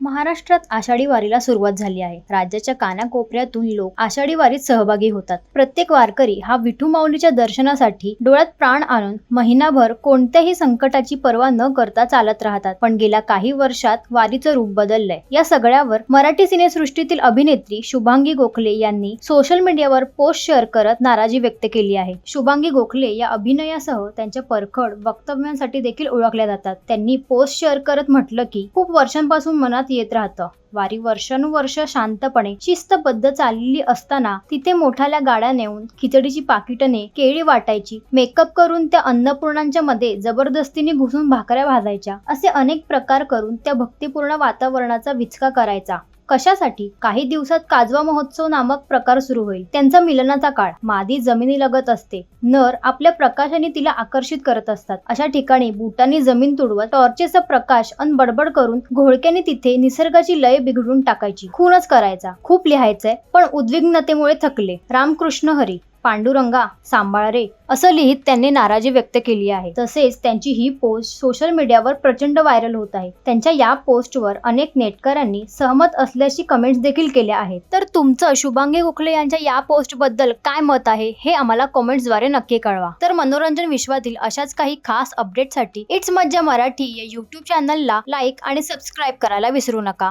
महाराष्ट्रात आषाढी वारीला सुरुवात झाली आहे. राज्याच्या कानाकोपऱ्यातून लोक आषाढी वारीत सहभागी होतात. प्रत्येक वारकरी हा विठू माऊलीच्या दर्शनासाठी डोळ्यात प्राण आणून महिनाभर कोणत्याही संकटाची पर्वा न करता चालत राहतात. पण गेल्या काही वर्षात वारीचं रूप बदललंय. या सगळ्यावर मराठी सिनेसृष्टीतील अभिनेत्री शुभांगी गोखले यांनी सोशल मीडियावर पोस्ट शेअर करत नाराजी व्यक्त केली आहे. शुभांगी गोखले या अभिनयासह त्यांच्या परखड वक्तव्यांसाठी देखील ओळखल्या जातात. त्यांनी पोस्ट शेअर करत म्हटलं की खूप वर्षांपासून मनात येत राहतं. वारी वर्षानुवर्ष शांतपणे शिस्तबद्ध चाललेली असताना तिथे मोठाल्या गाड्या नेऊन खिचडीची पाकिटने केळी वाटायची. मेकअप करून त्या अन्नपूर्णांच्या मध्ये जबरदस्तीने घुसून भाकऱ्या भाजायच्या. असे अनेक प्रकार करून त्या भक्तिपूर्ण वातावरणाचा विचका करायचा. कशासाठी? काही दिवसात काजवा महोत्सव नामक प्रकार सुरू होईल. त्यांचा मिलनाचा काळ. मादी जमिनी लगत असते. नर आपल्या प्रकाशाने तिला आकर्षित करत असतात. अशा ठिकाणी बुटांनी जमीन तुडवत टॉर्चेचा प्रकाश अन बडबड करून घोळक्याने तिथे निसर्गाची लय बिघडून टाकायची. खूनच करायचा. खूप लिहायचंय पण उद्विग्नतेमुळे थकले. रामकृष्ण हरी पांडुरंगा सांभाळ रे असं लिहित त्यांनी नाराजी व्यक्त केली आहे. तसेच त्यांची ही पोस्ट सोशल मीडियावर प्रचंड व्हायरल होत आहे. त्यांच्या या पोस्टवर अनेक नेटकऱ्यांनी सहमत असल्याची कमेंट्स देखील केल्या आहेत. तर तुमचं शुभांगी गोखले यांच्या या पोस्टबद्दल काय मत आहे हे आम्हाला कमेंट्सद्वारे नक्की कळवा. तर मनोरंजन विश्वातील अशाच काही खास अपडेटसाठी इट्स मज्जा मराठी या युट्यूब चॅनलला लाईक आणि सबस्क्राईब करायला विसरू नका.